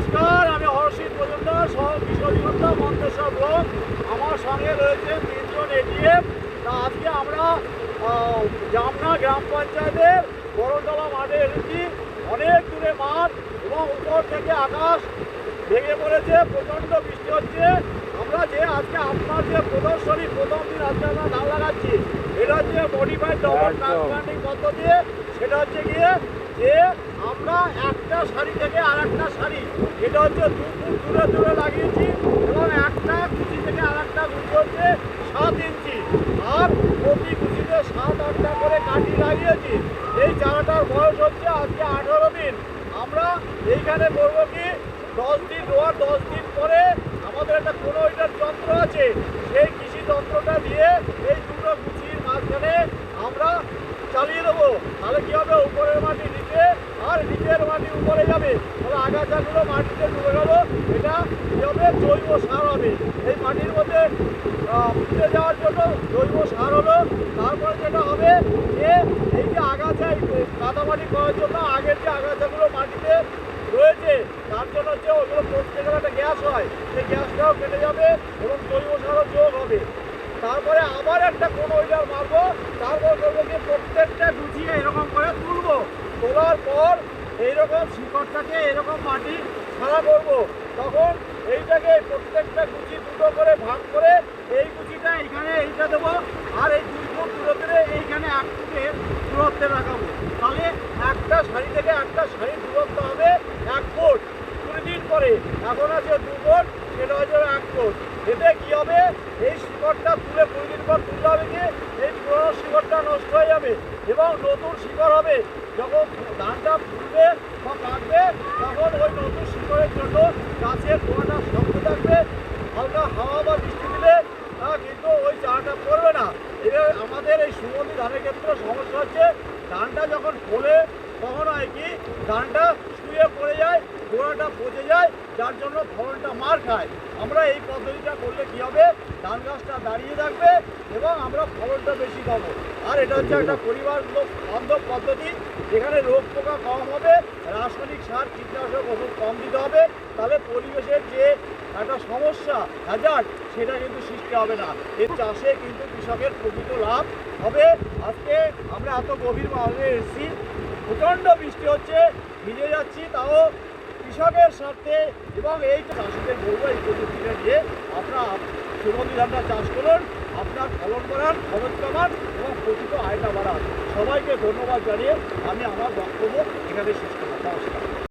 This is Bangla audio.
নমস্কার আমি হর্ষিত মজুমদার সহ অধিকর্তা মন্তেশ্বর ব্লক। আমার সঙ্গে রয়েছে তিনজন এটিএম তা আজকে আমরা জামনা গ্রাম পঞ্চায়েতের বড়তলা মাঠে এসেছি। অনেক দূরে মাঠ এবং উপর থেকে আকাশ ভেঙে পড়েছে প্রচণ্ড বৃষ্টি হচ্ছে। আমরা যে আজকে আপনার যে প্রদর্শনী প্রথম দিন আজকে আমরা ধান লাগাচ্ছি এটা হচ্ছে মডিফাইড ডবল। ট্রান্সপ্লান্টিং পদ্ধতি। সেটা হচ্ছে গিয়ে যে আমরা একটা শাড়ি থেকে আর একটা শাড়ি। এটা হচ্ছে দু ফুট দূরে দূরে লাগিয়েছি এবং একটা কুচি থেকে আর একটা কুচি হচ্ছে সাত ইঞ্চি। আর প্রতি কুচিতে সাত আটটা করে কাঠি লাগিয়েছি। এই চারাটার বয়স হচ্ছে আজকে আঠারো দিন। আমরা এইখানে করব কি, দশ দিন রোয়ার দশ দিন পরে আমাদের একটা কোনো এটার যন্ত্র আছে। সেই কৃষি যন্ত্রটা দিয়ে এই দুটো কুচির মাঝখানে আমরা চালিয়ে দেবো। তাহলে কী হবে উপরের মাটি নিচে আর নিচের মাটি উপরে যাবে তাহলে আগাছাগুলো মাটিতে ডুবে গেল এটা কি হবে জৈব সার হবে এই মাটির মধ্যে উঠে যাওয়ার জন্য জৈব সার হলো তারপরে যেটা হবে যে, এই যে আগাছা কাদামাটি করার জন্য আগের যে আগাছাগুলো মাটিতে রয়েছে, তার জন্য হচ্ছে ওগুলো গেলে একটা গ্যাস হয়। সেই গ্যাসটাও কেটে যাবে এবং জৈব সারও যোগ হবে। তারপরে আবার একটা কোনো ওইটার মারবো। তারপর করব কি প্রত্যেকটা গুছিয়ে এরকম করে তুলবো। তোলার পর এইরকম শিকড়টাকে এরকম মাটি ছাড়া করব। তখন এইটাকে প্রত্যেকটা কুচি দুটো করে ভাগ করে এই কুচিটা এখানে এইটা দেবো, আর এই দুই ফুট দূরে দূরে এইখানে এক ফুটের দূরত্বে রাখাবো তাহলে একটা শাড়ি থেকে একটা শাড়ির দূরত্ব পরে এখন আছে দু ফুট সেটা যাবে এক ফুট এতে কি হবে? এই শিকড়টা তুলে কুড়ি পর তুলতে হবে কি? এই পুরোনো শিকড়টা নষ্ট হয়ে যাবে এবং নতুন শিকড় হবে। যখন ধানটা ফুলবে বা কাটবে, তখন ওই নতুন শিকড়ের জন্য গাছের গোড়াটা শক্ত থাকবে, হালকা হাওয়া বা বৃষ্টি দিলে কিন্তু ওই চারাটা পড়বে না। এবার আমাদের এই সুগন্ধি ধানের ক্ষেত্রে সমস্যা হচ্ছে, ধানটা যখন ফোলে, তখন হয় কি? ধানটা শুয়ে পড়ে যায় গোড়াটা পচে যায়, যার জন্য ফলনটা মার খায়। আমরা এই পদ্ধতিটা করলে কি হবে? ধান গাছটা দাঁড়িয়ে থাকবে এবং আমরা ফলনটা বেশি পাবো। আর এটা হচ্ছে একটা পরিবার বান্ধব পদ্ধতি। যেখানে রোগ পোকা কম হবে, রাসায়নিক সার, কীটনাশক ওষুধ কম দিতে হবে। তাহলে পরিবেশের যে একটা সমস্যা হ্যাজার্ড সেটা কিন্তু সৃষ্টি হবে না। এর চাষে কিন্তু কৃষকের প্রকৃত লাভ হবে। আজকে আমরা এত গভীর ভাবে এসেছি। প্রচণ্ড বৃষ্টি হচ্ছে, ভিজে যাচ্ছি, তাও কৃষকের স্বার্থে এবং এই চাষিদের বলব এই প্রযুক্তিটা নিয়ে আপনারা সুগন্ধি ধানটা চাষ করুন, আপনার ফলন বাড়ান, খরচ কমান এবং প্রকৃত আয়টা বাড়ান। সবাইকে ধন্যবাদ জানিয়ে আমি আমার বক্তব্য এখানে শেষ করলাম। নমস্কার।